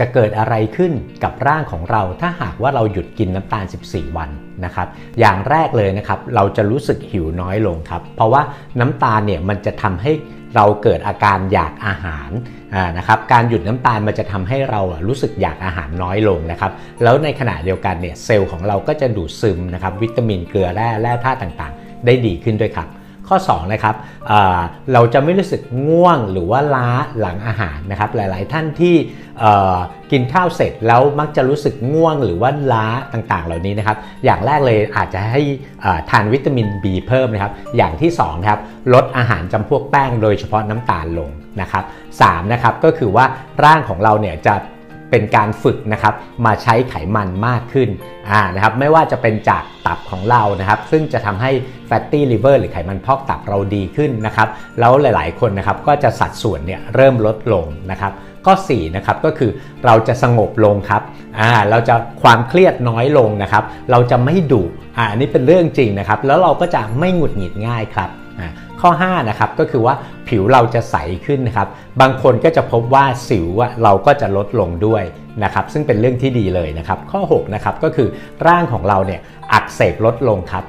จะเกิดอะไรขึ้นกับร่างของเราถ้าหากว่าเราหยุดกินน้ำตาล 14 วันนะครับ อย่างแรกเลยนะครับเราจะรู้สึกหิวน้อยลงครับ เพราะว่าน้ำตาลเนี่ยมันจะทำให้เราเกิดอาการอยากอาหารนะครับ การหยุดน้ำตาลมันจะทำให้เรารู้สึกอยากอาหารน้อยลงนะครับ แล้วในขณะเดียวกันเนี่ยเซลล์ของเราก็จะดูดซึมนะครับวิตามินเกลือแร่แร่ธาตุต่างๆ ได้ดีขึ้นด้วยครับ ข้อ2นะครับเราจะไม่รู้สึกง่วงหรือว่าล้าหลังอาหารนะครับหลาย ๆ ท่านที่กินข้าวเสร็จแล้วมักจะรู้สึกง่วงหรือว่าล้าต่างๆ เหล่านี้นะครับ อย่างแรกเลยอาจจะให้ทานวิตามิน B เพิ่มนะครับ อย่างที่2ครับลดอาหารจำพวกแป้งโดยเฉพาะน้ำตาลลงนะครับ3นะครับก็คือว่าร่างของเราเนี่ยจะ เป็นการฝึกนะครับมาใช้ไขมันมากขึ้นนะครับไม่ว่าจะเป็นจากตับของเรานะครับ ซึ่งจะทำให้ fatty liver หรือไขมันพอกตับเราดีขึ้นนะครับ แล้วหลายๆคนนะครับก็จะสัดส่วนเนี่ยเริ่มลดลงนะครับก็4นะครับก็คือเราจะสงบลงครับอ่าเราจะความเครียดน้อยลงนะครับ เราจะไม่ดุอ่าอันนี้เป็นเรื่องจริงนะครับ แล้วเราก็จะไม่หงุดหงิดง่ายครับ ข้อ5นะครับก็คือว่าผิวเราจะใสขึ้นนะครับ บางคนก็จะพบว่าสิวเราก็จะลดลงด้วยนะครับ ซึ่งเป็นเรื่องที่ดีเลยนะครับ ข้อ6นะครับก็คือร่างของเราเนี่ยอักเสบลดลงครับ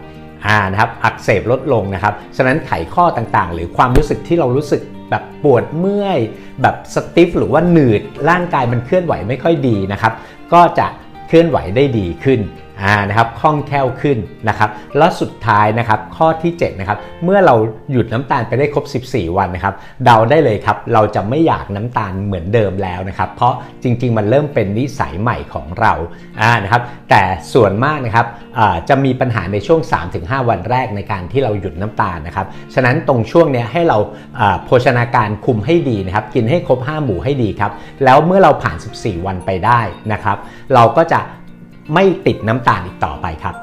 อ่านะครับอักเสบลดลงนะครับ ฉะนั้นไขข้อต่างๆ หรือความรู้สึกที่เรารู้สึกแบบปวดเมื่อย แบบสติฟหรือว่าหนืดร่างกายมันเคลื่อนไหวไม่ค่อยดีนะครับ ก็จะเคลื่อนไหวได้ดีขึ้น อ่านะครับคล่องแคล่วขึ้นนะครับแล้วสุดท้ายนะครับข้อที่7นะครับเมื่อเราหยุดน้ำตาลไปได้ครบ 14 วันนะครับเดาได้เลยครับเราจะไม่อยากน้ำตาลเหมือนเดิมแล้วนะครับเพราะจริง ๆ มันเริ่มเป็นนิสัยใหม่ของเราอ่านะครับแต่ส่วนมากนะครับจะมีปัญหาในช่วง 3-5 วันแรกในการที่เราหยุดน้ำตาลนะครับฉะนั้นตรงช่วงนี้ให้เราโภชนาการคุมให้ดีนะครับกินให้ครบ 5 หมู่ให้ดีครับแล้วเมื่อเราผ่าน 14 วันไปได้นะครับเราก็จะ ไม่ติดน้ำตาลอีกต่อไปครับ